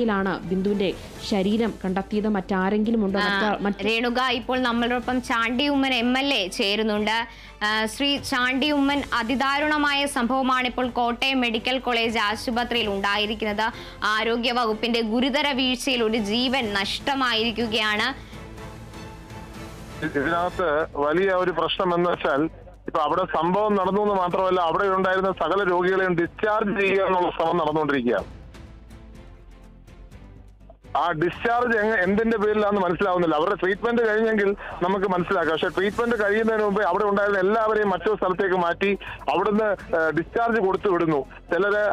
യിലാണ് ബിന്ദുവിന്റെ ശരീരം കണ്ടെത്തിയത്. മറ്റാരെങ്കിലും ഉണ്ടോ? രേണുക ഇപ്പോൾ നമ്മളോടൊപ്പം Chandy Oommen M L A ചേരുന്നുണ്ട്. ശ്രീ ചാണ്ടി ഉമ്മൻ അതിദാരുണമായ സംഭവമാണ് ഇപ്പോൾ കോട്ടയം മെഡിക്കൽ കോളേജ് ആശുപത്രിയിൽ ഉണ്ടായിരിക്കുന്നത്. ആരോഗ്യ വകുപ്പിന്റെ ഗുരുതര വീഴ്ചയിൽ ഒരു ജീവൻ നഷ്ടമായിരിക്കുകയാണ്. ഇതിനകത്ത് വലിയ ഒരു പ്രശ്നം എന്ന് വെച്ചാൽ ഇപ്പൊ അവിടെ സംഭവം നടന്നു എന്ന് മാത്രമല്ല അവിടെ ഉണ്ടായിരുന്ന സകല രോഗികളെയും ഡിസ്ചാർജ് ചെയ്യുക എന്നുള്ള ശ്രമം നടന്നുകൊണ്ടിരിക്കുകയാണ്. ആ ഡിസ്ചാർജ് എന്തിന്റെ പേരിലാണെന്ന് മനസ്സിലാവുന്നില്ല. അവരുടെ ട്രീറ്റ്മെന്റ് കഴിഞ്ഞെങ്കിൽ നമുക്ക് മനസ്സിലാക്കാം. പക്ഷെ ട്രീറ്റ്മെന്റ് കഴിയുന്നതിന് മുമ്പ് അവിടെ ഉണ്ടായിരുന്ന എല്ലാവരെയും മറ്റൊരു സ്ഥലത്തേക്ക് മാറ്റി അവിടുന്ന് ഡിസ്ചാർജ് കൊടുത്തു വിടുന്നു. ചിലര്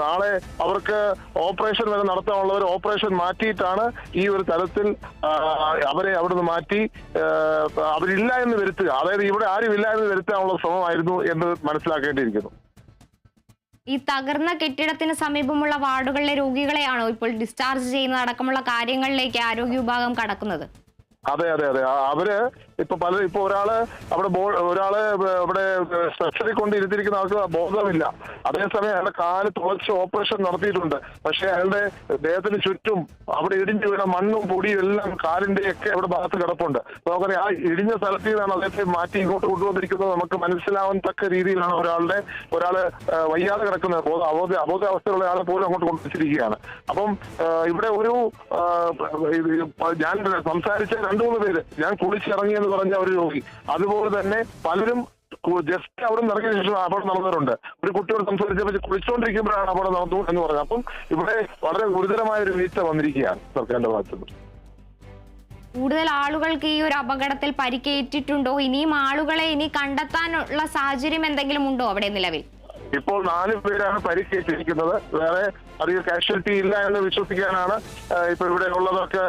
നാളെ അവർക്ക് ഓപ്പറേഷൻ വരെ നടത്താനുള്ളവർ ഓപ്പറേഷൻ മാറ്റിയിട്ടാണ് ഈ ഒരു തരത്തിൽ അവരെ അവിടുന്ന് മാറ്റി അവരില്ല എന്ന് വരുത്തുക. അതായത് ഇവിടെ ആരും ഇല്ല എന്ന് വരുത്താനുള്ള ശ്രമമായിരുന്നു എന്ന് മനസ്സിലാക്കേണ്ടിയിരിക്കുന്നു. ഈ തകർന്ന കെട്ടിടത്തിന് സമീപമുള്ള വാർഡുകളിലെ രോഗികളെയാണോ ഇപ്പോൾ ഡിസ്ചാർജ് ചെയ്യുന്നത്? അടക്കമുള്ള കാര്യങ്ങളിലേക്ക് ആരോഗ്യ വിഭാഗം കടക്കുന്നത്? അതെ അതെ അതെ. അവർ ഇപ്പൊ പല ഇപ്പൊ ഒരാൾ അവിടെ ഒരാൾ ഇവിടെ സ്ട്രെച്ചറിൽ കൊണ്ട് ഇരുത്തിയിരിക്കുന്ന ആൾക്ക് ബോധമില്ല. അതേസമയം അയാളുടെ കാൽ തുളച്ച് ഓപ്പറേഷൻ നടത്തിയിട്ടുണ്ട്. പക്ഷെ അയാളുടെ ദേഹത്തിന് ചുറ്റും അവിടെ ഇടിഞ്ഞു വീണ മണ്ണും പൊടിയും എല്ലാം കാലിന്റെ ഒക്കെ അവിടെ ഭാഗത്ത് കിടപ്പുണ്ട്. അപ്പൊ ആ ഇടിഞ്ഞ സ്ഥലത്തിൽ നിന്നാണ് അദ്ദേഹത്തെ മാറ്റി ഇങ്ങോട്ട് കൊണ്ടുവന്നിരിക്കുന്നത്. നമുക്ക് മനസ്സിലാവാൻ തക്ക രീതിയിലാണ് ഒരാളുടെ ഒരാൾ വയ്യാതെ കിടക്കുന്നത്. ബോധ അബോധ അബോധാവസ്ഥയുള്ള ആളെ പോലും അങ്ങോട്ട് കൊണ്ടുവച്ചിരിക്കുകയാണ്. അപ്പം ഇവിടെ ഒരു ഞാൻ സംസാരിച്ച രണ്ടു മൂന്ന് പേര്. ഞാൻ കുളിച്ചിറങ്ങി എന്ന് പറഞ്ഞ ഒരു രോഗി. അതുപോലെ തന്നെ പലരും ജസ്റ്റ് അവിടെ നിന്ന് ഇറങ്ങിയ ശേഷം അപകടം നടന്നവരുണ്ട് ഒരു കുട്ടിയോട് സംസാരിച്ചപ്പോൾ കുളിച്ചുകൊണ്ടിരിക്കുമ്പോഴാണ് അപകടം നടന്നു എന്ന് പറഞ്ഞത്. അപ്പം ഇവിടെ വളരെ ഗുരുതരമായ ഒരു വീഴ്ച വന്നിരിക്കുകയാണ് സർക്കാരിന്റെ ഭാഗത്തുനിന്ന് കൂടുതൽ ആളുകൾക്ക് ഈ ഒരു അപകടത്തിൽ പരിക്കേറ്റിട്ടുണ്ടോ? ഇനിയും ആളുകളെ ഇനി കണ്ടെത്താനുള്ള സാഹചര്യം എന്തെങ്കിലും ഉണ്ടോ അവിടെ നിലവിൽ? ഇപ്പോൾ നാല് പേരാണ് പരിക്കേറ്റിരിക്കുന്നത്. വേറെ അധികം കാഷ്വാലിറ്റി ഇല്ല എന്ന് വിശ്വസിക്കാനാണ് ഇപ്പൊ ഇവിടെ ഉള്ളതൊക്കെ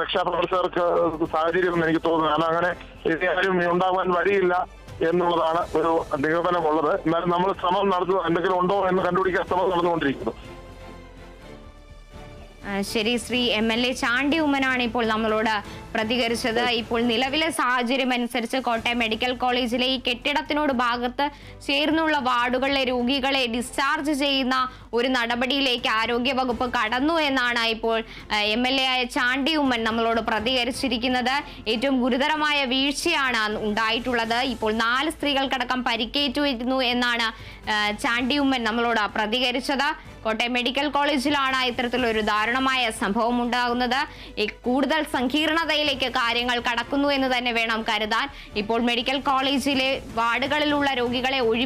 രക്ഷാപ്രവർത്തകർക്ക് സാഹചര്യം എനിക്ക് തോന്നുന്നത് അങ്ങനെ ഇനി ആരും ഉണ്ടാവാൻ വഴിയില്ല എന്നുള്ളതാണ് ഒരു നിഗമനമുള്ളത്. എന്നാലും നമ്മൾ ശ്രമം നടത്തുക എന്തെങ്കിലും ഉണ്ടോ എന്ന് കണ്ടുപിടിക്കാൻ ശ്രമം നടന്നുകൊണ്ടിരിക്കുന്നു. ശരി Shri M L A Chandy ഉമ്മനാണ് ഇപ്പോൾ നമ്മളോട് പ്രതികരിച്ചത്. ഇപ്പോൾ നിലവിലെ സാഹചര്യം അനുസരിച്ച് കോട്ടയം മെഡിക്കൽ കോളേജിലെ ഈ കെട്ടിടത്തിനോട് ഭാഗത്ത് ചേർന്നുള്ള വാർഡുകളിലെ രോഗികളെ ഡിസ്ചാർജ് ചെയ്യുന്ന ഒരു നടപടിയിലേക്ക് ആരോഗ്യ വകുപ്പ് കടന്നു എന്നാണ് ഇപ്പോൾ എം എൽ എ ആയ ചാണ്ടി ഉമ്മൻ നമ്മളോട് പ്രതികരിച്ചിരിക്കുന്നത്. ഏറ്റവും ഗുരുതരമായ വീഴ്ചയാണ് ഉണ്ടായിട്ടുള്ളത്. ഇപ്പോൾ നാല് സ്ത്രീകൾക്കടക്കം പരിക്കേറ്റിരുന്നു എന്നാണ് ചാണ്ടി ഉമ്മൻ നമ്മളോട് പ്രതികരിച്ചത്. കോട്ടയം മെഡിക്കൽ കോളേജിലാണ് ഇത്തരത്തിലൊരു ദാരുണമായ സംഭവം ഉണ്ടാകുന്നത് കൂടുതൽ സങ്കീർണതയിലേക്ക് കാര്യങ്ങൾ കടക്കുന്നു എന്ന് തന്നെ വേണം കരുതാൻ. ഇപ്പോൾ മെഡിക്കൽ കോളേജിലെ വാർഡുകളിലുള്ള രോഗികളെ ഒഴി